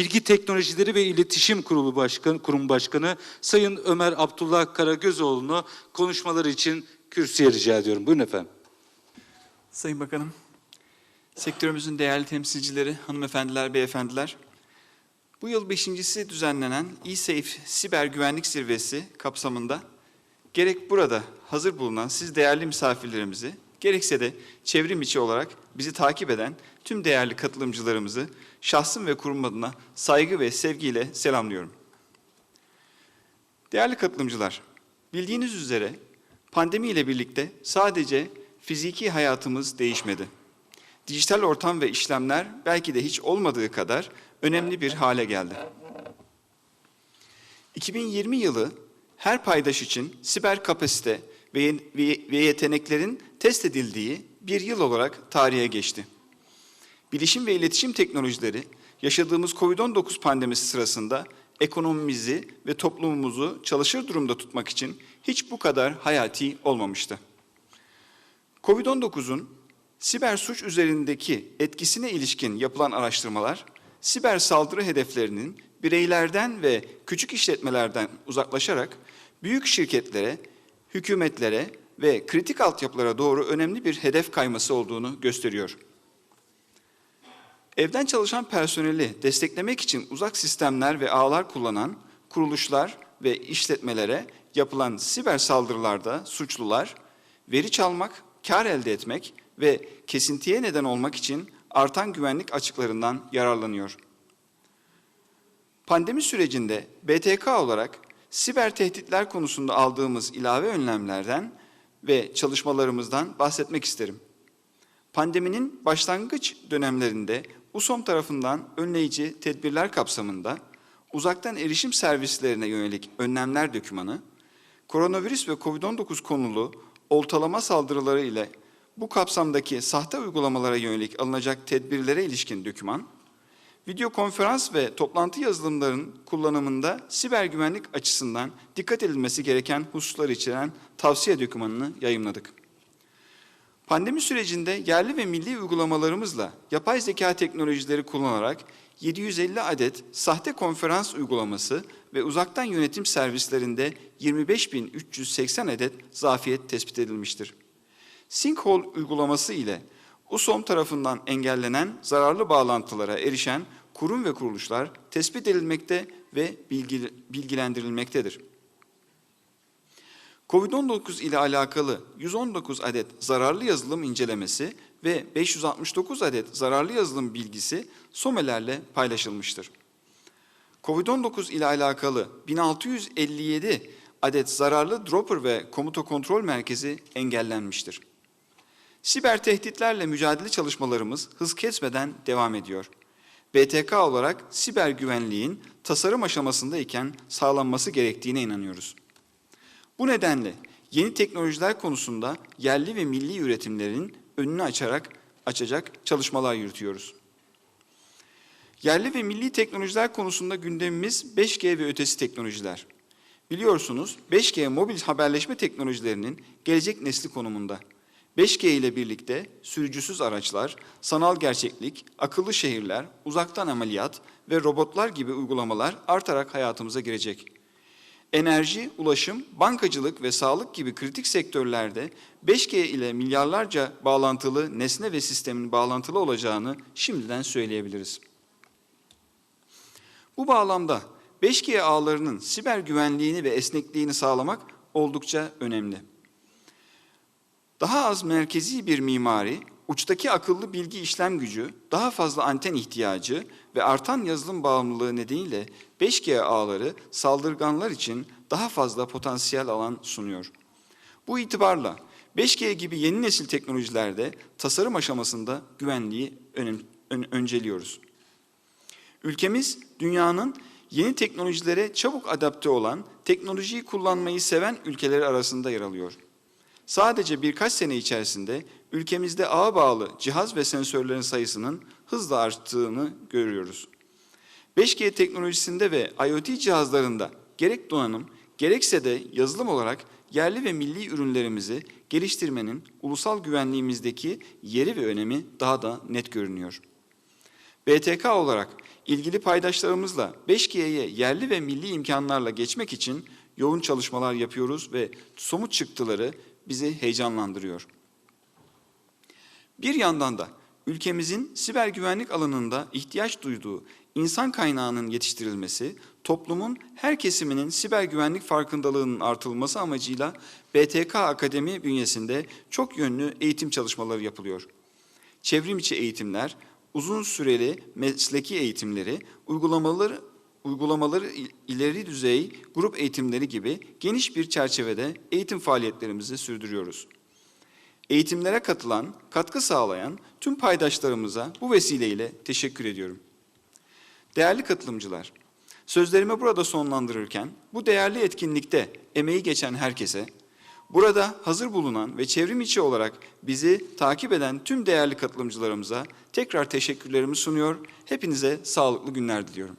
Bilgi Teknolojileri ve İletişim Kurulu Başkanı, Kurum Başkanı Sayın Ömer Abdullah Karagözoğlu'nu konuşmaları için kürsüye rica ediyorum. Buyurun efendim. Sayın Bakanım, sektörümüzün değerli temsilcileri, hanımefendiler, beyefendiler, bu yıl beşincisi düzenlenen eSafe Siber Güvenlik Zirvesi kapsamında gerek burada hazır bulunan siz değerli misafirlerimizi, gerekse de çevrim içi olarak bizi takip eden tüm değerli katılımcılarımızı şahsım ve kurum adına saygı ve sevgiyle selamlıyorum. Değerli katılımcılar, bildiğiniz üzere pandemi ile birlikte sadece fiziki hayatımız değişmedi. Dijital ortam ve işlemler belki de hiç olmadığı kadar önemli bir hale geldi. 2020 yılı her paydaş için siber kapasite ve, ve, yeteneklerin test edildiği bir yıl olarak tarihe geçti. Bilişim ve iletişim teknolojileri yaşadığımız COVID-19 pandemisi sırasında ekonomimizi ve toplumumuzu çalışır durumda tutmak için hiç bu kadar hayati olmamıştı. COVID-19'un siber suç üzerindeki etkisine ilişkin yapılan araştırmalar, siber saldırı hedeflerinin bireylerden ve küçük işletmelerden uzaklaşarak büyük şirketlere, hükümetlere ve kritik altyapılara doğru önemli bir hedef kayması olduğunu gösteriyor. Evden çalışan personeli desteklemek için uzak sistemler ve ağlar kullanan kuruluşlar ve işletmelere yapılan siber saldırılarda suçlular veri çalmak, kar elde etmek ve kesintiye neden olmak için artan güvenlik açıklarından yararlanıyor. Pandemi sürecinde BTK olarak siber tehditler konusunda aldığımız ilave önlemlerden ve çalışmalarımızdan bahsetmek isterim. Pandeminin başlangıç dönemlerinde USOM tarafından önleyici tedbirler kapsamında uzaktan erişim servislerine yönelik önlemler dokümanı, koronavirüs ve COVID-19 konulu oltalama saldırıları ile bu kapsamdaki sahte uygulamalara yönelik alınacak tedbirlere ilişkin doküman, video konferans ve toplantı yazılımlarının kullanımında siber güvenlik açısından dikkat edilmesi gereken hususlar içeren tavsiye dokümanını yayımladık. Pandemi sürecinde yerli ve milli uygulamalarımızla yapay zeka teknolojileri kullanarak 750 adet sahte konferans uygulaması ve uzaktan yönetim servislerinde 25.380 adet zafiyet tespit edilmiştir. Sinkhole uygulaması ile USOM tarafından engellenen zararlı bağlantılara erişen kurum ve kuruluşlar tespit edilmekte ve bilgi, bilgilendirilmektedir. Covid-19 ile alakalı 119 adet zararlı yazılım incelemesi ve 569 adet zararlı yazılım bilgisi SOME'lerle paylaşılmıştır. Covid-19 ile alakalı 1657 adet zararlı dropper ve komuta kontrol merkezi engellenmiştir. Siber tehditlerle mücadele çalışmalarımız hız kesmeden devam ediyor. BTK olarak siber güvenliğin tasarım aşamasındayken sağlanması gerektiğine inanıyoruz. Bu nedenle yeni teknolojiler konusunda yerli ve milli üretimlerin önünü açarak açacak çalışmalar yürütüyoruz. Yerli ve milli teknolojiler konusunda gündemimiz 5G ve ötesi teknolojiler. Biliyorsunuz 5G mobil haberleşme teknolojilerinin gelecek nesli konumunda. 5G ile birlikte sürücüsüz araçlar, sanal gerçeklik, akıllı şehirler, uzaktan ameliyat ve robotlar gibi uygulamalar artarak hayatımıza girecek. Enerji, ulaşım, bankacılık ve sağlık gibi kritik sektörlerde 5G ile milyarlarca bağlantılı nesne ve sistemin bağlantılı olacağını şimdiden söyleyebiliriz. Bu bağlamda 5G ağlarının siber güvenliğini ve esnekliğini sağlamak oldukça önemli. Daha az merkezi bir mimari, uçtaki akıllı bilgi işlem gücü, daha fazla anten ihtiyacı ve artan yazılım bağımlılığı nedeniyle 5G ağları saldırganlar için daha fazla potansiyel alan sunuyor. Bu itibarla 5G gibi yeni nesil teknolojilerde tasarım aşamasında güvenliği önem, ön, önceliyoruz. Ülkemiz dünyanın yeni teknolojilere çabuk adapte olan, teknolojiyi kullanmayı seven ülkeleri arasında yer alıyor. Sadece birkaç sene içerisinde ülkemizde ağa bağlı cihaz ve sensörlerin sayısının hızla arttığını görüyoruz. 5G teknolojisinde ve IoT cihazlarında gerek donanım gerekse de yazılım olarak yerli ve milli ürünlerimizi geliştirmenin ulusal güvenliğimizdeki yeri ve önemi daha da net görünüyor. BTK olarak ilgili paydaşlarımızla 5G'ye yerli ve milli imkanlarla geçmek için yoğun çalışmalar yapıyoruz ve somut çıktıları bizi heyecanlandırıyor. Bir yandan da ülkemizin siber güvenlik alanında ihtiyaç duyduğu insan kaynağının yetiştirilmesi, toplumun her kesiminin siber güvenlik farkındalığının artırılması amacıyla BTK Akademi bünyesinde çok yönlü eğitim çalışmaları yapılıyor. Çevrim içi eğitimler, uzun süreli mesleki eğitimleri, uygulamaları uygulamaları il- ileri düzey grup eğitimleri gibi geniş bir çerçevede eğitim faaliyetlerimizi sürdürüyoruz. Eğitimlere katılan, katkı sağlayan tüm paydaşlarımıza bu vesileyle teşekkür ediyorum. Değerli katılımcılar, sözlerimi burada sonlandırırken bu değerli etkinlikte emeği geçen herkese, burada hazır bulunan ve çevrim içi olarak bizi takip eden tüm değerli katılımcılarımıza tekrar teşekkürlerimi sunuyor, hepinize sağlıklı günler diliyorum.